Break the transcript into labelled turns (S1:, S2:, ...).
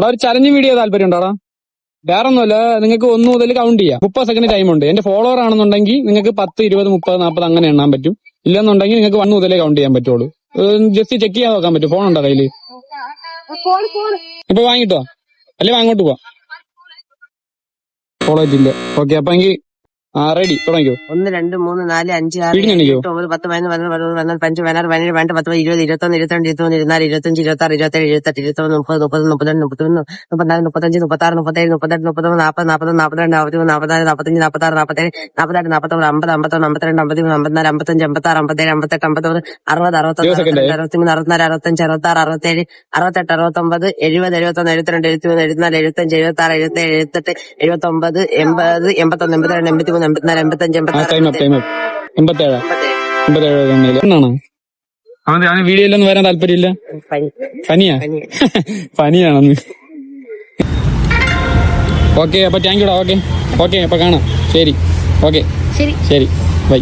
S1: എടാ ഒരു challenge video താല്പര്യം ഉണ്ടോടാ? വേറെ ഒന്നുമല്ല നിങ്ങൾക്ക് ഒന്ന് മുതൽ കൗണ്ട് ചെയ്യാം. മുപ്പത് സെക്കൻഡ് ടൈം ഉണ്ട്. എന്റെ ഫോളോവർ ആണെന്നുണ്ടെങ്കിൽ നിങ്ങൾക്ക് പത്ത് ഇരുപത് മുപ്പത് നാൽപ്പത് അങ്ങനെ എണ്ണാൻ പറ്റും. ഇല്ലെന്നുണ്ടെങ്കിൽ നിങ്ങൾക്ക് വൺ മുതലേ കൗണ്ട് ചെയ്യാൻ പറ്റുള്ളൂ. ജസ്റ്റ് ചെക്ക് ചെയ്യാൻ നോക്കാൻ പറ്റും. ഫോൺ ഉണ്ടോ കയ്യിൽ? ഇപ്പൊ വാങ്ങിട്ടോ? അല്ലെ അങ്ങോട്ട് പോവാ. ഫോളോ ചെയ്തില്ല. ഓക്കെ അപ്പൊ എങ്കിൽ ആ റെഡി തുടങ്ങിക്കോ
S2: ഒന്ന് രണ്ട് മൂന്ന് നാല് അഞ്ച് ആറ്
S1: എണ്ണിക്കോ?
S2: എട്ട് ഒമ്പത് പത്ത് പതിനൊന്ന് പതിനൊന്ന് പതിനൊന്ന് പതിനാല് പഞ്ച് പതിനാറ് പതിനേഴ് പതിനെട്ട് പത്ത് ഇരുപത് ഇരുപത്തൊന്ന് ഇരുപത്തിരണ്ട് ഇരുപത്തൊന്ന് ഇരുപത്തിനാല് ഇരുപത്തഞ്ച് ഇരുപത്താറ് ഇരുപത്തേഴ് ഇരുപത്തെട്ട് ഇരുപത്തൊന്ന് മുപ്പത് മുപ്പത് മുപ്പത്തിരണ്ട് മുപ്പത്തൊന്ന് മുപ്പത്തിനാല് മുപ്പത്തഞ്ച് മുപ്പത്താറ് മുപ്പത്തേഴ് മുപ്പത്തെട്ട് മുപ്പത്തൊന്ന് നാൽപ്പത് നാൽപ്പത്തൊന്ന് നാൽപ്പത്തിരണ്ട് നാൽപ്പത്തി നാൽപ്പത്തിനാല് നാൽപ്പത്തഞ്ച് നാൽപ്പത്താറ് നാൽപ്പത്തേഴ് നാൽപ്പത്തെട്ട് നാൽപ്പത്തൊമ്പത് അമ്പത് അമ്പത്തൊന്ന് അമ്പത്തിരണ്ട് അമ്പത്തിമൂന്ന് അമ്പത്തിനാല് അമ്പത്തഞ്ച് അമ്പത്താറ് അമ്പത്തേഴ് അമ്പത്തെട്ട് അമ്പത്തൊമ്പത് അറുപത് അറുപത്തൊന്ന്. അറുപത്തിരണ്ട് അറുപത്തിമൂന്ന് അറുപത്തിനാല് അറുപത്തഞ്ച് അറുപത്താറ് അറുപത്തേഴ് അറുപത്തെട്ട് അറുപത്തൊമ്പത് എഴുപത് എഴുപത്തൊന്ന് എഴുപത്തിരണ്ട് എഴുപത്തിമൂന്ന് എഴുപത്തിനാല് എഴുപത്തഞ്ച് എഴുപത്താറ് എഴുപത്തേഴ് എഴുപത്തെട്ട് എഴുപത്തൊമ്പത് എൺപത് എൺപത്തൊന്ന് എൺപത്തിരണ്ട് എൺപത്തിമൂന്ന് എൺപത്തിനാല് എൺപത്തഞ്ച്
S1: എൺപത്തേഴ് എന്നാണ്? അവൻ അവന് വീഡിയോയിലൊന്നും വരാൻ താല്പര്യമില്ല?
S2: പനി.
S1: പനിയാ?
S2: പനി.
S1: പനിയാണെന്ന്. ഓക്കെ അപ്പൊ താങ്ക് യുടാ ഓക്കെ. ഓക്കെ അപ്പൊ കാണാം. ശരി. ഓക്കെ.
S3: ശരി.
S1: ശരി. ബൈ.